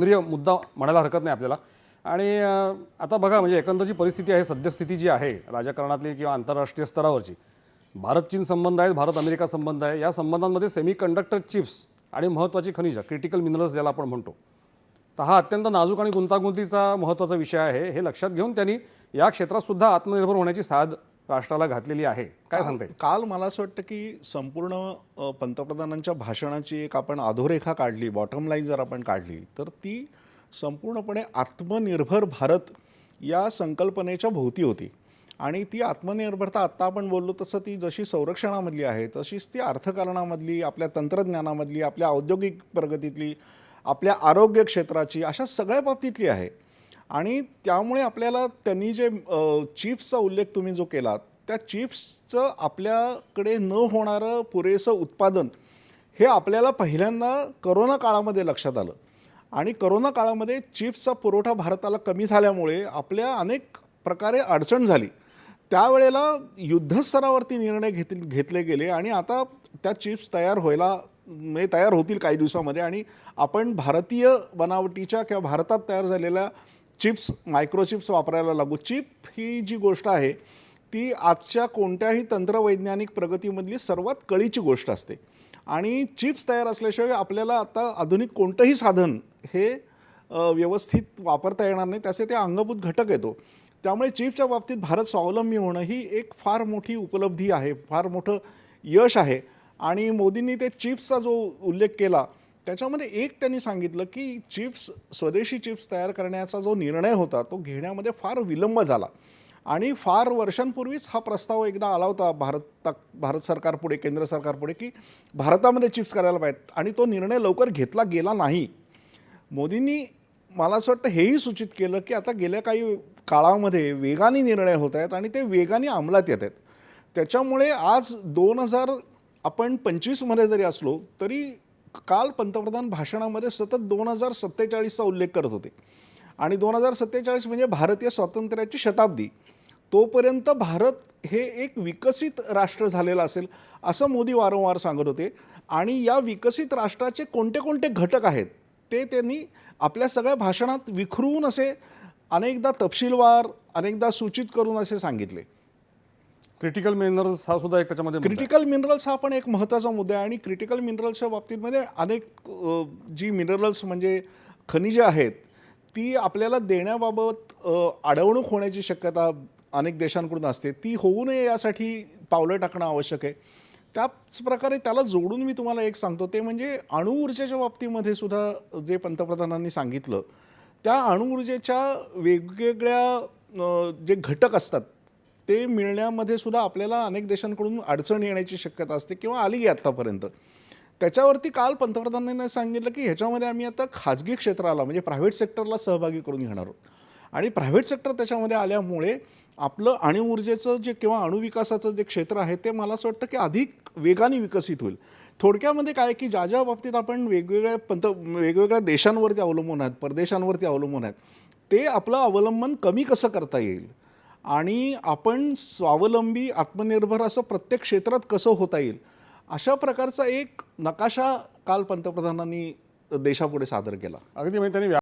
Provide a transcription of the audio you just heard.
केंद्रीय मुद्दा म्हणायला हरकत नाही आपल्याला. आणि आता बघा म्हणजे एकंदरची परिस्थिती आहे सद्यस्थिती जी आहे राजकारणातली किंवा आंतरराष्ट्रीय स्तरावरची भारत चीन संबंध आहेत भारत अमेरिका संबंध आहे या संबंधांमध्ये सेमी कंडक्टर चिप्स आणि महत्त्वाची खनिजं क्रिटिकल मिनरल्स ज्याला आपण म्हणतो तर हा अत्यंत नाजूक आणि गुंतागुंतीचा महत्त्वाचा विषय आहे हे लक्षात घेऊन त्यांनी या क्षेत्रातसुद्धा आत्मनिर्भर होण्याची साध राष्ट्राला घातलेली आहे. काय सांगता काल मला असं वाटतं की संपूर्ण पंतप्रधानांच्या भाषणाची एक आपण अधोरेखा काढली बॉटम लाईन जर आपण काढली तर ती संपूर्णपणे आत्मनिर्भर भारत या संकल्पनेच्या भोवती होती. आणि ती आत्मनिर्भरता आत्ता आपण बोललो तसं ती जशी संरक्षणामधली आहे तशीच ती अर्थकारणामधली आपल्या तंत्रज्ञानामधली आपल्या औद्योगिक प्रगतीतली आपल्या आरोग्य क्षेत्राची अशा सगळ्या बाबतीतली आहे. आणि त्यामुळे आपल्याला त्यांनी जे चिप्सचा उल्लेख तुम्ही जो केला त्या चिप्सचं आपल्याकडे न होणारं पुरेसं उत्पादन हे आपल्याला पहिल्यांदा करोना काळामध्ये लक्षात आलं. आणि करोना काळामध्ये चिप्सचा पुरवठा भारताला कमी झाल्यामुळे आपल्या अनेक प्रकारे अडचण झाली. त्यावेळेला युद्धस्तरावरती निर्णय घेत घेतले गेले आणि आता त्या चिप्स तयार व्हायला म्हणजे तयार होतील काही दिवसामध्ये आणि आपण भारतीय बनावटीच्या किंवा भारतात तयार झालेल्या चिप्स मायक्रोचिप्स वापरायला लागू. चिप ही जी गोष्ट आहे ती आजच्या कोणत्याही तंत्रवैज्ञानिक प्रगतीमधली सर्वात कळीची गोष्ट असते. आणि चिप्स तयार असल्याशिवाय आपल्याला आता आधुनिक कोणतंही साधन हे व्यवस्थित वापरता येणार नाही त्याचे ते अंगभूत घटक येतो. त्यामुळे चिप्सच्या बाबतीत भारत स्वावलंबी होणं ही एक फार मोठी उपलब्धी आहे फार मोठं यश आहे. आणि मोदींनी ते चिप्सचा जो उल्लेख केला त्याच्यामध्ये एक त्यांनी सांगितलं की चिप्स स्वदेशी चिप्स तयार करण्याचा जो निर्णय होता तो घेण्यामध्ये फार विलंब झाला. आणि फार वर्षांपूर्वीच हा प्रस्ताव एकदा आला होता भारत भारत सरकारपुढे केंद्र सरकारपुढे की भारतामध्ये चिप्स करायला पाहिजेत. आणि तो निर्णय लवकर घेतला गेला नाही. मोदींनी मला असं वाटतं हेही सूचित केलं की आता गेल्या काही काळामध्ये वेगाने निर्णय होत आहेत आणि ते वेगाने अंमलात येत आहेत. त्याच्यामुळे आज दोन हजार आपण पंचवीसमध्ये जरी असलो तरी काल पंतप्रधान भाषणामध्ये सतत दोन हजार सत्तेचाळीसचा उल्लेख करत होते. आणि दोन हजार सत्तेचाळीस म्हणजे भारतीय स्वातंत्र्याची शताब्दी. तोपर्यंत भारत हे एक विकसित राष्ट्र झालेलं असेल असं मोदी वारंवार सांगत होते. आणि या विकसित राष्ट्राचे कोणते कोणते घटक आहेत ते त्यांनी आपल्या सगळ्या भाषणात विखरून असे अनेकदा तपशीलवार अनेकदा सूचित करून असे सांगितले. क्रिटिकल मिनरल्स हा सुद्धा एक त्याच्यामध्ये क्रिटिकल मिनरल्स हा पण एक महत्त्वाचा मुद्दा आहे आणि क्रिटिकल मिनरल्सच्या बाबतीमध्ये अनेक जी मिनरल्स म्हणजे खनिजे आहेत ती आपल्याला देण्याबाबत अडवणूक होण्याची शक्यता अनेक देशांकडून असते. ती होऊ नये यासाठी पावलं टाकणं आवश्यक आहे. त्याच प्रकारे त्याला जोडून मी तुम्हाला एक सांगतो. ते म्हणजे अणुऊर्जेच्या बाबतीमध्ये सुद्धा जे पंतप्रधानांनी सांगितलं त्या अणुऊर्जेच्या वेगवेगळ्या जे घटक असतात ते मिळण्यामध्ये सुद्धा आपल्याला अनेक देशांकडून अडचण येण्याची शक्यता असते किंवा आली आत्तापर्यंत त्याच्यावरती काल पंतप्रधानांनी सांगितलं की ह्याच्यामध्ये आम्ही आता खाजगी क्षेत्राला म्हणजे प्रायव्हेट सेक्टरला सहभागी करून घेणार आहोत. आणि प्रायव्हेट सेक्टर त्याच्यामध्ये आल्यामुळे आपलं अणुऊर्जेचं जे किंवा अणुविकासाचं जे क्षेत्र आहे ते मला असं वाटतं की अधिक वेगाने विकसित होईल. थोडक्यामध्ये काय की ज्या ज्या बाबतीत आपण वेगवेगळ्या पंत वेगवेगळ्या देशांवरती अवलंबून आहेत परदेशांवरती अवलंबून आहेत ते आपलं अवलंबन कमी कसं करता येईल? आणि आपण स्वावलंबी आत्मनिर्भर असं प्रत्येक क्षेत्रात कसं होता येईल? अशा प्रकारचा एक नकाशा काल पंतप्रधानांनी देशापुढे सादर केला. अगदी म्हणजे त्यांनी